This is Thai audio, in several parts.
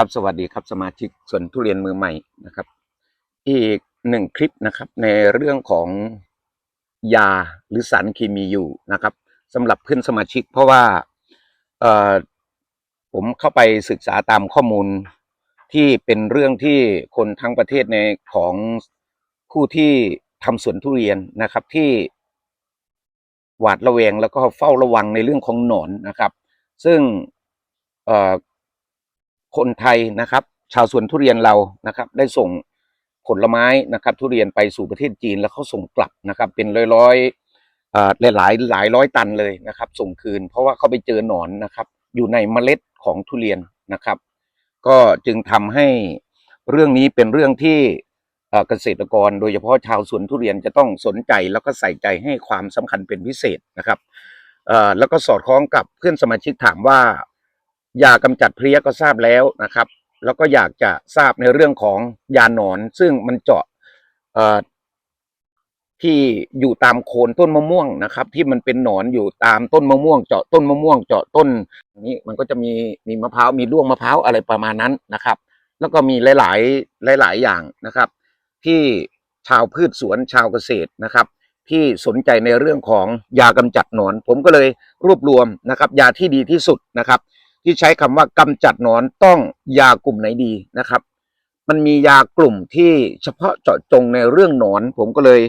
ครับสวัสดีครับสมาชิกส่วนทุเรียนมือใหม่นะครับ อีกหนึ่งคลิปนะครับในเรื่องของยาหรือสารเคมีอยู่นะครับสำหรับเพื่อนสมาชิก เพราะว่าเออผมเข้าไปศึกษาตามข้อมูลที่เป็นเรื่องที่คนทั้งประเทศในของผู้ที่ทำสวนทุเรียนนะครับที่หวาดระแวงแล้วก็เฝ้าระวังในเรื่องของหนอนนะครับ ซึ่งเออ คนไทยนะครับ ชาวสวนทุเรียนเรานะครับ ได้ส่งผลไม้นะครับ ทุเรียนไปสู่ประเทศจีนแล้วเขาส่งกลับนะครับ เป็นร้อยๆเอ่อหลายหลายร้อยตันเลยนะครับ ส่งคืน เพราะว่าเขาไปเจอหนอนนะครับ อยู่ในเมล็ดของทุเรียนนะครับ ก็จึงทำให้เรื่องนี้เป็นเรื่องที่เอ่อเกษตรกรโดยเฉพาะชาวสวนทุเรียนจะต้องสนใจแล้วก็ใส่ใจให้ความสำคัญเป็นพิเศษนะครับเอ่อแล้วก็สอดคล้องกับเพื่อนสมาชิกถามว่า ยากำจัดเพลี้ยก็ทราบแล้วนะครับ แล้วก็อยากจะทราบในเรื่องของยาหนอน ซึ่งมันเจาะที่อยู่ตามโคนต้นมะม่วงนะครับ ที่มันเป็นหนอนอยู่ตามต้นมะม่วง เจาะต้นมะม่วง เจาะต้นนี้มันก็จะมีมีมะพร้าวมีร่วงมะพร้าวอะไรประมาณนั้นนะครับ แล้วก็มีหลาย ๆ หลาย ๆ อย่างนะครับ ที่ชาวพืชสวนชาวเกษตรนะครับ ที่สนใจในเรื่องของยากำจัดหนอน ผมก็เลยรวบรวมนะครับ ยาที่ดีที่สุดนะครับ ที่ใช้คำว่ากำจัดหนอนต้องยากลุ่มไหนดีนะครับ มันมียากลุ่มที่เฉพาะเจาะจงในเรื่องหนอน ผมก็เลย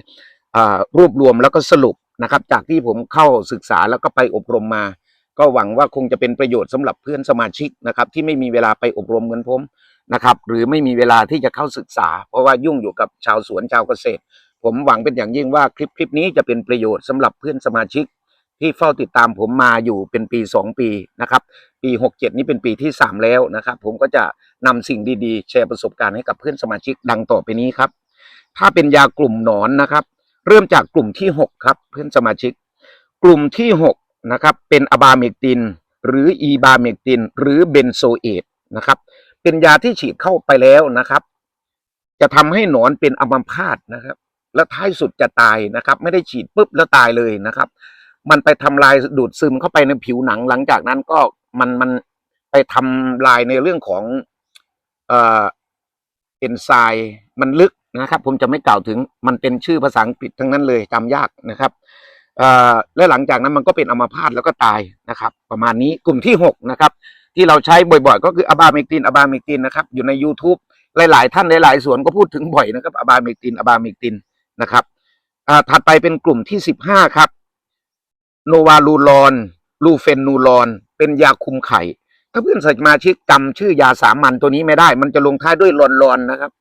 รวบรวมแล้วก็สรุปนะครับ จากที่ผมเข้าศึกษาแล้วก็ไปอบรมมา ก็หวังว่าคงจะเป็นประโยชน์สำหรับเพื่อนสมาชิกนะครับ ที่ไม่มีเวลาไปอบรมเหมือนผมนะครับ หรือไม่มีเวลาที่จะเข้าศึกษา เพราะว่ายุ่งอยู่กับชาวสวนชาวเกษตร ผมหวังเป็นอย่างยิ่งว่าคลิปคลิปนี้จะเป็นประโยชน์สำหรับเพื่อนสมาชิก ที่เฝ้าติดตามผมมาอยู่เป็นปีสองปีนะครับ ปีหกเจ็ดนี้เป็นปีที่สามแล้วนะครับ ผมก็จะนำสิ่งดีๆ แชร์ประสบการณ์ให้กับเพื่อนสมาชิกดังต่อไปนี้ครับ ถ้าเป็นยากลุ่มหนอนนะครับ เริ่มจากกลุ่มที่หกครับ เพื่อนสมาชิก กลุ่มที่หกนะครับเป็นอะบาเมกติน หรืออีบาเมกติน หรือเบนโซเอตนะครับ เป็นยาที่ฉีดเข้าไปแล้วนะครับ จะทำให้หนอนเป็นอัมพาตนะครับ แล้วท้ายสุดจะตายนะครับ ไม่ได้ฉีดปุ๊บแล้วตายเลยนะครับ มันไปทำลายดูดซึมเข้าไปในผิวหนังหลังจากนั้นก็มันมันไปทำลายในเรื่องของเอ่อเอนไซม์มันลึกนะครับ ผมจะไม่กล่าวถึงมันเป็นชื่อภาษาอังกฤษทั้งนั้นเลยจำยากนะครับเอ่อและหลังจากนั้นมันก็เป็นอัมพาตแล้วก็ตายนะครับ ประมาณนี้กลุ่มที่หกนะครับ ที่เราใช้บ่อยๆ ก็คืออะบาเมกตินอะบาเมกตินนะครับ อยู่ใน YouTube หลาย ๆ ท่านหลายๆสวนก็พูดถึงบ่อยนะครับอะบาเมกตินอะบาเมกตินนะครับอ่าถัดไปเป็นกลุ่มที่สิบห้าครับ โนวาลูรอน ลูเฟนนูรอน เป็นยาคุมไข่ ถ้าเพื่อนสมาชิกจำชื่อยาสามัญตัวนี้ไม่ได้ มันจะลงท้ายด้วยรอนรอนนะครับ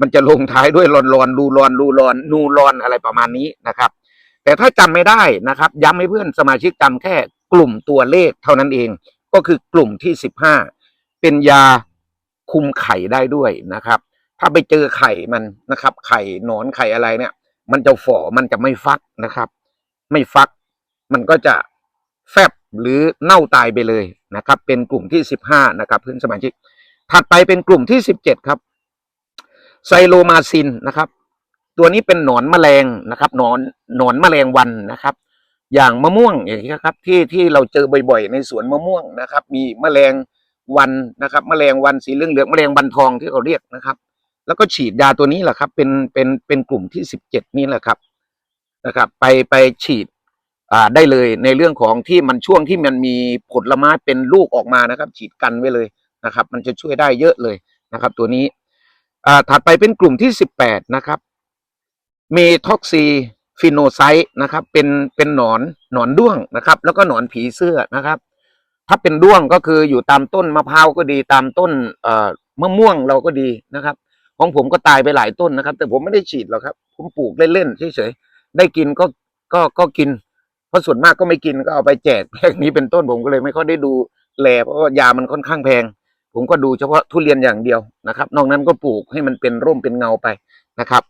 มันจะลงท้ายด้วยรอนรอนลูรอนลูรอนนูรอนอะไรประมาณนี้นะครับ แต่ถ้าจำไม่ได้นะครับ ย้ำให้เพื่อนสมาชิกจำแค่กลุ่มตัวเลขเท่านั้นเอง ก็คือกลุ่มที่สิบห้าเป็นยาคุมไข่ได้ด้วยนะครับ ถ้าไปเจอไข่มันนะครับ ไข่หนอนไข่อะไรเนี่ย มันจะฝ่อมันจะไม่ฟักนะครับ ไม่ฟัก มันก็จะแฟบหรือเน่าตายไปเลยนะครับ เป็นกลุ่มที่สิบห้านะครับเพื่อนสมาชิก ถัดไปเป็นกลุ่มที่สิบเจ็ดครับไซโลมาซินนะครับ ตัวนี้เป็นหนอนแมลงนะครับหนอนหนอนแมลงวันนะครับ อย่างมะม่วงอย่างนี้ครับ ที่ที่เราเจอบ่อยๆ ในสวนมะม่วงนะครับ มีแมลงวันนะครับ แมลงวันสีเหลืองๆแมลงวันทองที่เขาเรียกนะครับ แล้วก็ฉีดยาตัวนี้แหละครับ เป็นเป็นเป็นกลุ่มที่สิบเจ็ดนี่แหละครับนะครับ ไปไปฉีด อ่าได้เลยในเรื่องของที่มันช่วงที่มันมีผลไม้เป็นลูกออกมานะครับ ฉีดกันไว้เลยนะครับ มันจะช่วยได้เยอะเลยนะครับ ตัวนี้อ่าถัดไปเป็นกลุ่มที่สิบแปดนะครับเมท็อกซีฟิโนไซต์นะครับ เป็นเป็นหนอนหนอนด้วงนะครับ แล้วก็หนอนผีเสื้อนะครับ ถ้าเป็นด้วงก็คืออยู่ตามต้นมะพร้าวก็ดีตามต้นเอ่อมะม่วงเราก็ดีนะครับ ของผมก็ตายไปหลายต้นนะครับ แต่ผมไม่ได้ฉีดหรอกครับ ผมปลูกเล่นๆเฉยๆได้กินก็ก็ก็กิน ราะส่วนมากก็ไม่กินก็เอาไปแจกแอย่างนี้เป็นต้นผมก็เลยไม่ค่อยได้ดูแลเพราะว่ายามันค่อนข้างแพง ผมก็ดูเฉพาะทุเรียนอย่างเดียวนะครับ นอกนั้นก็ปลูกให้มันเป็นร่มเป็นเงาไปนะครับ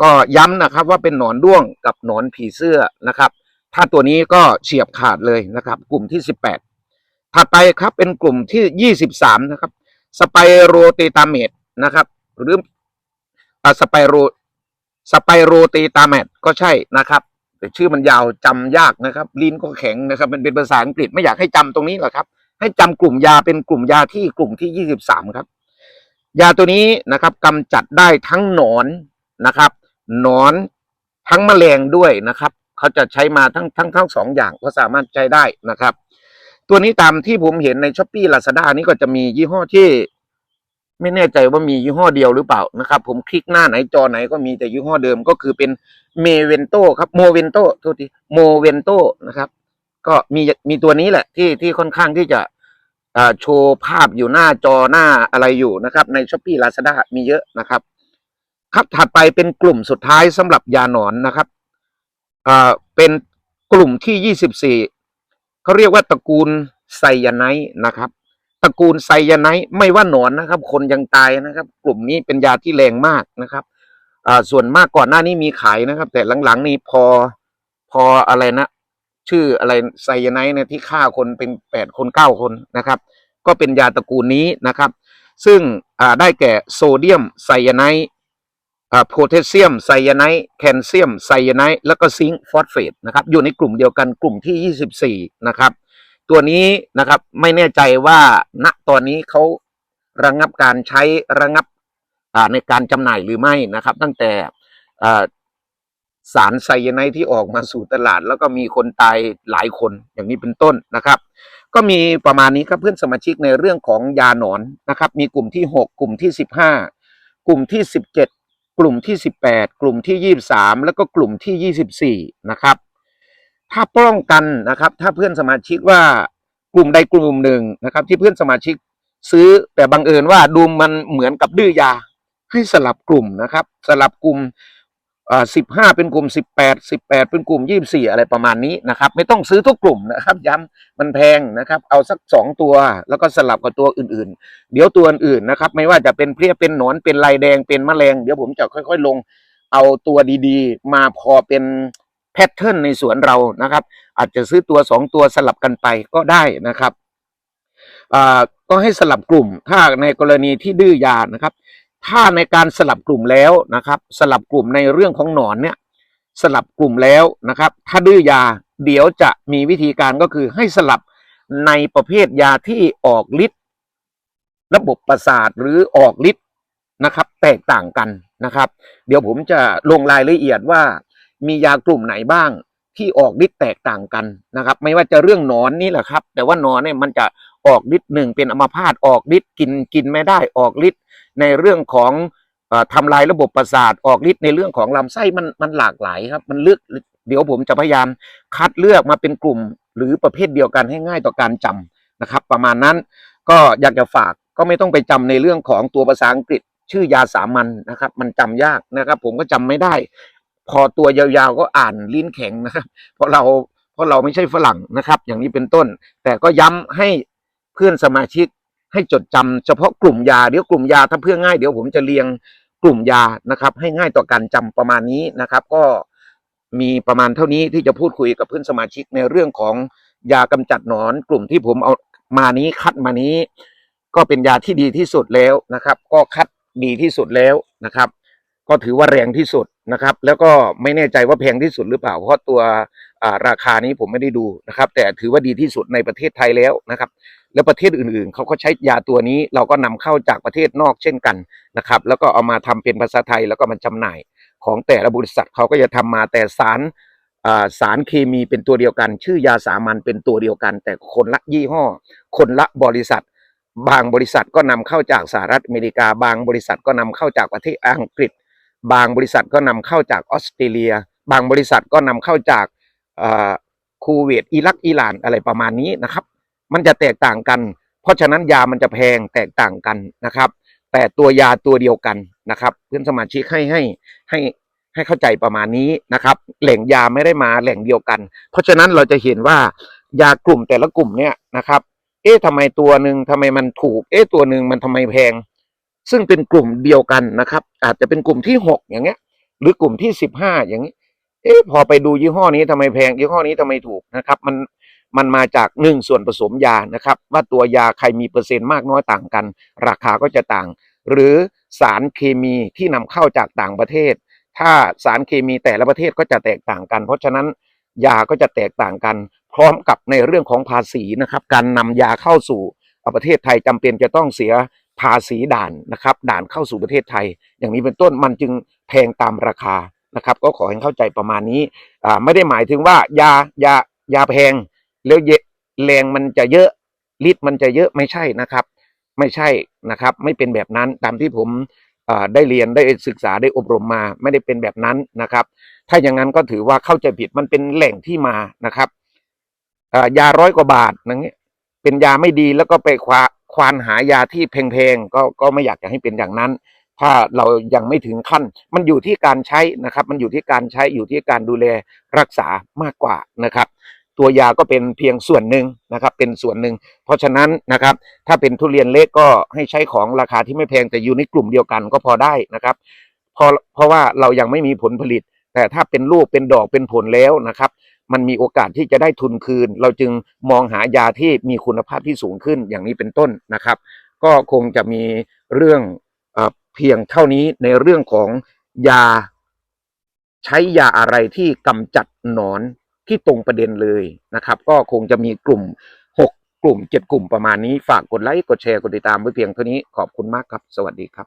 ก็ย้ำนะครับว่าเป็นหนอนด้วงกับหนอนผีเสื้อนะครับ ถ้าตัวนี้ก็เฉียบขาดเลยนะครับ กลุ่มที่สิบแปดถัดไปครับเป็นกลุ่มที่ยี่สิบสามนะครับสไปโรเตตาเมดนะครับ หรืออ่าสไปโรสไปโรเตตาเมดก็ใช่นะครับ แต่ชื่อมันยาวจำยากนะครับ ลิ้นก็แข็งนะครับ มันเป็นภาษาอังกฤษไม่อยากให้จำตรงนี้หรอกครับ ให้จำกลุ่มยาเป็นกลุ่มยาที่กลุ่มที่ยี่สิบสามครับ ยาตัวนี้นะครับกำจัดได้ทั้งหนอนนะครับ หนอนทั้งแมลงด้วยนะครับเขาจะใช้มาทั้งทั้งทั้งสองอย่างก็สามารถใช้ได้นะครับ ตัวนี้ตามที่ผมเห็นในช้อปปี้ลาซาด้านี่ก็จะมียี่ห้อที่ ไม่แน่ใจว่ามียี่ห้อเดียวหรือเปล่านะครับ ผมคลิกหน้าไหนจอไหนก็มีแต่ยี่ห้อเดิมก็คือเป็นเมเวนโตครับโมเวนโตโทษทีโมเวนโตนะครับ ก็มีมีตัวนี้แหละ ที่ที่ค่อนข้างที่จะโชว์ภาพอยู่หน้าจอหน้าอะไรอยู่นะครับ ในช้อปปี้ลาซาด้ามีเยอะนะครับ ครับถัดไปเป็นกลุ่มสุดท้ายสำหรับยาหนอนนะครับเป็นกลุ่มที่ยี่สิบสี่เขาเรียกว่าตระกูลไซยาไนนะครับ ตระกูลไซยาไนด์ไม่ว่าหนอนนะครับ คนยังตายนะครับ กลุ่มนี้เป็นยาที่แรงมากนะครับส่วนมากก่อนหน้านี้มีขายนะครับ แต่หลังๆ นี้พอพออะไรนะ ชื่ออะไรไซยาไนด์เนี่ยที่ฆ่าคนเป็นแปดคนเก้าคนนะครับ ก็เป็นยาตระกูลนี้นะครับ ซึ่งได้แก่โซเดียมไซยาไนด์โพแทสเซียมไซยาไนด์แคลเซียมไซยาไนด์แล้วก็ซิงค์ฟอสเฟตนะครับ อยู่ในกลุ่มเดียวกันกลุ่มที่ 24 นะครับ ตัวนี้นะครับไม่แน่ใจว่าณตอนนี้เขาระงับการใช้ระงับในการจำหน่ายหรือไม่นะครับ ตั้งแต่สารไซยาไนด์ที่ออกมาสู่ตลาด แล้วก็มีคนตายหลายคนอย่างนี้เป็นต้นนะครับ ก็มีประมาณนี้ครับเพื่อนสมาชิกในเรื่องของยาหนอนนะครับ มีกลุ่มที่ 6 กลุ่มที่ 15 กลุ่มที่ 17 กลุ่มที่ 18 กลุ่มที่ 23 แล้วก็กลุ่มที่ 24 นะครับ ถ้าป้องกันนะครับ ถ้าเพื่อนสมาชิกว่ากลุ่มใดกลุ่มหนึ่งนะครับ ที่เพื่อนสมาชิกซื้อแต่บังเอิญว่าดูมันเหมือนกับดื้อยา ให้สลับกลุ่มนะครับ สลับกลุ่มสิบห้าเป็นกลุ่มสิบแปดสิบแปดเป็นกลุ่มยี่สี่อะไรประมาณนี้นะครับ ไม่ต้องซื้อทุกกลุ่มนะครับ ย้ำมันแพงนะครับ เอาสักสองตัวแล้วก็สลับกับตัวอื่นๆ เดี๋ยวตัวอื่นนะครับ ไม่ว่าจะเป็นเพลี้ยเป็นหนอนเป็นลายแดงเป็นแมลง เดี๋ยวผมจะค่อย ๆ ลง เอาตัวดีๆ มาพอเป็น แพทเทิร์นในสวนเรานะครับ อาจจะซื้อตัวสองตัวสลับกันไปก็ได้นะครับอ่าก็ให้สลับกลุ่ม ถ้าในกรณีที่ดื้อยานะครับ ถ้าในการสลับกลุ่มแล้วนะครับ สลับกลุ่มในเรื่องของหนอนเนี่ยสลับกลุ่มแล้วนะครับ ถ้าดื้อยาเดี๋ยวจะมีวิธีการก็คือให้สลับในประเภทยาที่ออกฤทธิ์ระบบประสาทหรือออกฤทธิ์นะครับ แตกต่างกันนะครับ เดี๋ยวผมจะลงรายละเอียดว่า มียากลุ่มไหนบ้างที่ออกฤทธิ์แตกต่างกันนะครับ ไม่ว่าจะเรื่องหนอนนี่แหละครับ แต่ว่าหนอนเนี่ยมันจะออกฤทธิ์หนึ่งเป็นอัมพาตออกฤทธิ์กินกินไม่ได้ออกฤทธิ์ในเรื่องของอ่อทำลายระบบประสาทออกฤทธิ์ในเรื่องของลำไส้มันมันหลากหลายครับ มันลึกเดี๋ยวผมจะพยายามคัดเลือกมาเป็นกลุ่ม หรือประเภทเดียวกันให้ง่ายต่อการจำนะครับ ประมาณนั้นก็อยากจะฝากก็ไม่ต้องไปจำในเรื่องของตัวภาษาอังกฤษชื่อยาสามัญนะครับ มันจำยากนะครับ ผมก็จำไม่ได้ พอตัวยาวๆก็อ่านลิ้นแข็งนะครับ เพราะเราเพราะเราไม่ใช่ฝรั่งนะครับ อย่างนี้เป็นต้น แต่ก็ย้ำให้เพื่อนสมาชิกให้จดจำเฉพาะกลุ่มยาเดี๋ยวกลุ่มยาถ้าเพื่อง่ายเดี๋ยวผมจะเรียงกลุ่มยานะครับ ให้ง่ายต่อการจำประมาณนี้นะครับ ก็มีประมาณเท่านี้ที่จะพูดคุยกับเพื่อนสมาชิกในเรื่องของยากำจัดหนอน กลุ่มที่ผมเอามานี้คัดมานี้ ก็เป็นยาที่ดีที่สุดแล้วนะครับ ก็คัดดีที่สุดแล้วนะครับ ก็ถือว่าแรงที่สุดนะครับ แล้วก็ไม่แน่ใจว่าแพงที่สุดหรือเปล่า เพราะตัวราคานี้ผมไม่ได้ดูนะครับ แต่ถือว่าดีที่สุดในประเทศไทยแล้วนะครับ แล้วประเทศอื่นๆเขาก็ใช้ยาตัวนี้เราก็นำเข้าจากประเทศนอกเช่นกันนะครับ แล้วก็เอามาทำเป็นภาษาไทยแล้วก็มาจำหน่าย ของแต่ละบริษัทเขาก็จะทำมาแต่สารสารเคมีเป็นตัวเดียวกัน ชื่อยาสามัญเป็นตัวเดียวกัน แต่คนละยี่ห้อ คนละบริษัท บางบริษัทก็นำเข้าจากสหรัฐอเมริกา บางบริษัทก็นำเข้าจากประเทศอังกฤษ บางบริษัทก็นำเข้าจากออสเตรเลีย บางบริษัทก็นำเข้าจากคูเวตอิรักอิหร่านอะไรประมาณนี้นะครับ มันจะแตกต่างกัน เพราะฉะนั้นยามันจะแพงแตกต่างกันนะครับ แต่ตัวยาตัวเดียวกันนะครับเพื่อนสมาชิกให้ให้ให้ให้เข้าใจประมาณนี้นะครับ แหล่งยาไม่ได้มาแหล่งเดียวกัน เพราะฉะนั้นเราจะเห็นว่ายากลุ่มแต่ละกลุ่มเนี่ยนะครับ เอ๊ะทำไมตัวหนึ่งทำไมมันถูก เอ๊ะตัวหนึ่งมันทำไมแพง ซึ่งเป็นกลุ่มเดียวกันนะครับ อาจจะเป็นกลุ่มที่หกอย่างเงี้ย หรือกลุ่มที่สิบห้าอย่างนี้เอ๊ะพอไปดูยี่ห้อนี้ทำไมแพงยี่ห้อนี้ทำไมถูกนะครับ มันมันมาจากหนึ่งส่วนผสมยานะครับ ว่าตัวยาใครมีเปอร์เซ็นต์มากน้อยต่างกัน ราคาก็จะต่าง หรือสารเคมีที่นำเข้าจากต่างประเทศ ถ้าสารเคมีแต่ละประเทศก็จะแตกต่างกัน เพราะฉะนั้นยาก็จะแตกต่างกัน พร้อมกับในเรื่องของภาษีนะครับ การนำยาเข้าสู่ประเทศไทยจำเป็นจะต้องเสีย ภาษีด่านนะครับ ด่านเข้าสู่ประเทศไทย อย่างนี้เป็นต้นมันจึงแพงตามราคานะครับ ก็ขอให้เข้าใจประมาณนี้อ่าไม่ได้หมายถึงว่ายายายาแพงแล้วเยแรงมันจะเยอะฤทธิ์มันจะเยอะไม่ใช่นะครับ ไม่ใช่นะครับ ไม่เป็นแบบนั้นตามที่ผมได้เรียนได้ศึกษาได้อบรมมาไม่ได้เป็นแบบนั้นนะครับ ถ้าอย่างนั้นก็ถือว่าเข้าใจผิดมันเป็นแหล่งที่มานะครับยาร้อยกว่าบาทอย่างเงี้ยเป็นยาไม่ดีแล้วก็ไปคว้า ควานหายาที่แพงๆก็ก็ไม่อยากจะให้เป็นอย่างนั้น ถ้าเรายังไม่ถึงขั้น มันอยู่ที่การใช้นะครับ มันอยู่ที่การใช้อยู่ที่การดูแลรักษามากกว่านะครับ ตัวยาก็เป็นเพียงส่วนหนึ่งนะครับ เป็นส่วนหนึ่ง เพราะฉะนั้นนะครับ ถ้าเป็นทุเรียนเล็กก็ให้ใช้ของราคาที่ไม่แพงแต่อยู่ในกลุ่มเดียวกันก็พอได้นะครับเพราะเพราะว่าเรายังไม่มีผลผลิต แต่ถ้าเป็นลูกเป็นดอกเป็นผลแล้วนะครับ มันมีโอกาสที่จะได้ทุนคืน เราจึงมองหายาที่มีคุณภาพที่สูงขึ้นอย่างนี้เป็นต้นนะครับ ก็คงจะมีเรื่องเออเพียงเท่านี้ในเรื่องของยา ใช้ยาอะไรที่กำจัดหนอนที่ตรงประเด็นเลยนะครับ ก็คงจะมีกลุ่ม 6 กลุ่ม 7 กลุ่มประมาณนี้ฝากกดไลค์กดแชร์กดติดตามไว้เพียงเท่านี้ขอบคุณมากครับ สวัสดีครับ